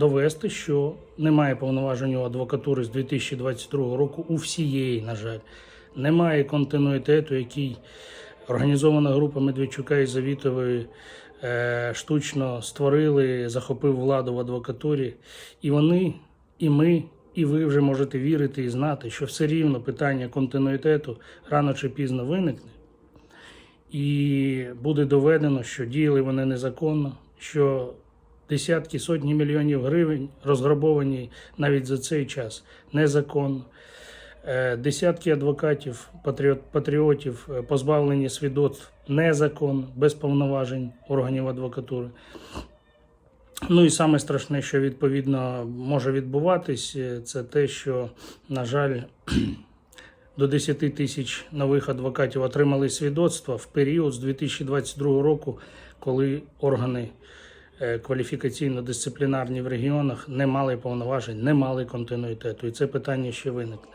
довести, що немає повноважень у адвокатури з 2022 року у всієї, на жаль. Немає континуїтету, який організована група Медведчука і Завітової е, штучно створили, захопив владу в адвокатурі. І вони, і ми, і ви вже можете вірити і знати, що все рівно питання континуїтету рано чи пізно виникне. І буде доведено, що діяли вони незаконно, що десятки сотні мільйонів гривень розграбовані навіть за цей час незаконно. Е, Десятки адвокатів, патріот, патріотів е, позбавлені свідоцтв незаконно, без повноважень органів адвокатури. Ну і саме страшне, що відповідно може відбуватись, е, це те, що, на жаль, до 10 тисяч нових адвокатів отримали свідоцтва в період з 2022 року, коли органи кваліфікаційно-дисциплінарні в регіонах не мали повноважень, не мали континуїтету. І це питання ще виникне.